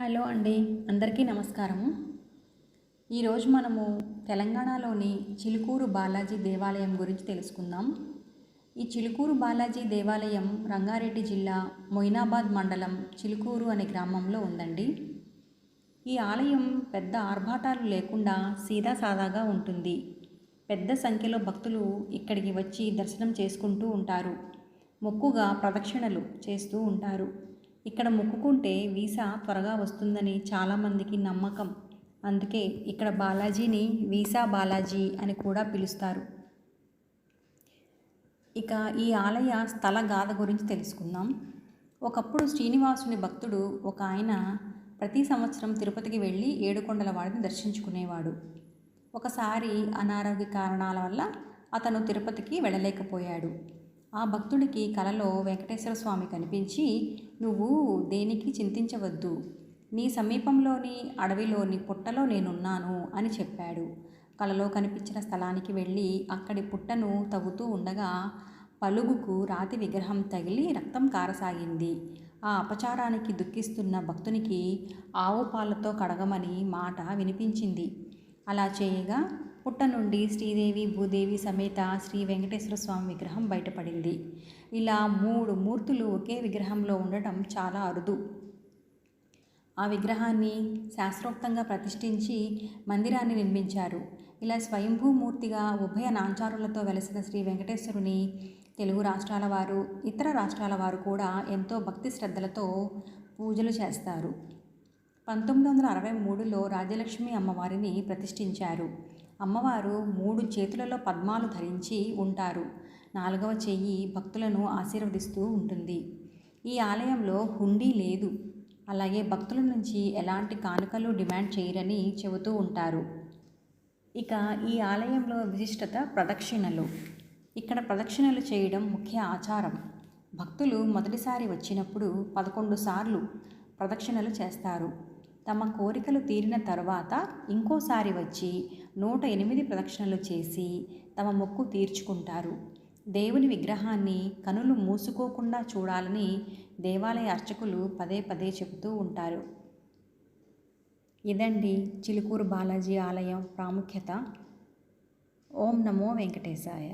Hello అండి అందరికీ నమస్కారము ఈరోజు మనము తెలంగాణలోని చిలుకూరు బాలాజీ దేవాలయం గురించి తెలుసుకుందాం. ఈ చిలుకూరు బాలాజీ దేవాలయం రంగారెడ్డి జిల్లా మొయినాబాద్ మండలం చిలుకూరు అనే గ్రామంలో ఉందండి. ఈ ఆలయం పెద్ద ఆర్భాటాలు లేకుండా సీదా సాదాగా ఉంటుంది. పెద్ద సంఖ్యలో భక్తులు ఇక్కడికి వచ్చి దర్శనం చేసుకుంటూ ఉంటారు. మొక్కుగా ప్రదక్షిణలు చేస్తూ ఉంటారు. ఇక్కడ మొక్కుకుంటే వీసా త్వరగా వస్తుందని చాలామందికి నమ్మకం. అందుకే ఇక్కడ బాలాజీని వీసా బాలాజీ అని కూడా పిలుస్తారు. ఇక ఈ ఆలయ స్థల గాథ గురించి తెలుసుకుందాం. ఒకప్పుడు శ్రీనివాసుని భక్తుడు ఒక ఆయన ప్రతి సంవత్సరం తిరుపతికి వెళ్ళి ఏడుకొండల వాడిని దర్శించుకునేవాడు. ఒకసారి అనారోగ్య కారణాల వల్ల అతను తిరుపతికి వెళ్ళలేకపోయాడు. ఆ భక్తుడికి కలలో వెంకటేశ్వర స్వామి కనిపించి నువ్వు దేనికి చింతించవద్దు? నీ సమీపంలోని అడవిలోని పుట్టలో నేనున్నాను అని చెప్పాడు. కలలో కనిపించిన స్థలానికి వెళ్ళి అక్కడి పుట్టను తవ్వుతూ ఉండగా పలుగుకు రాతి విగ్రహం తగిలి రక్తం కారసాగింది. ఆ అపచారానికి దుఃఖిస్తున్న భక్తునికి ఆవు పాలతో కడగమని మాట వినిపించింది. అలా చేయగా పుట్ట నుండి శ్రీదేవి భూదేవి సమేత శ్రీ వెంకటేశ్వర స్వామి విగ్రహం బయటపడింది. ఇలా మూడు మూర్తులు ఒకే విగ్రహంలో ఉండటం చాలా అరుదు. ఆ విగ్రహాన్ని శాస్త్రోక్తంగా ప్రతిష్ఠించి మందిరాన్ని నిర్మించారు. ఇలా స్వయంభూమూర్తిగా ఉభయ నాంచారులతో వెలసిన శ్రీ వెంకటేశ్వరుని తెలుగు రాష్ట్రాల వారు ఇతర రాష్ట్రాల వారు కూడా ఎంతో భక్తి శ్రద్ధలతో పూజలు చేస్తారు. పంతొమ్మిది వందల అరవై మూడులో రాజలక్ష్మి అమ్మవారిని ప్రతిష్ఠించారు. అమ్మవారు మూడు చేతులలో పద్మాలు ధరించి ఉంటారు. నాలుగవ చెయ్యి భక్తులను ఆశీర్వదిస్తూ ఉంటుంది. ఈ ఆలయంలో హుండీ లేదు. అలాగే భక్తుల నుంచి ఎలాంటి కానుకలు డిమాండ్ చేయరని చెబుతూ ఉంటారు. ఇక ఈ ఆలయంలో విశిష్టత ప్రదక్షిణలు. ఇక్కడ ప్రదక్షిణలు చేయడం ముఖ్య ఆచారం. భక్తులు మొదటిసారి వచ్చినప్పుడు పదకొండు సార్లు ప్రదక్షిణలు చేస్తారు. తమ కోరికలు తీరిన తర్వాత ఇంకోసారి వచ్చి నూట ఎనిమిది ప్రదక్షిణలు చేసి తమ మొక్కు తీర్చుకుంటారు. దేవుని విగ్రహాన్ని కనులు మూసుకోకుండా చూడాలని దేవాలయ అర్చకులు పదే పదే చెబుతూ ఉంటారు. ఇదండి చిలుకూరు బాలాజీ ఆలయం ప్రాముఖ్యత. ఓం నమో వెంకటేశాయ.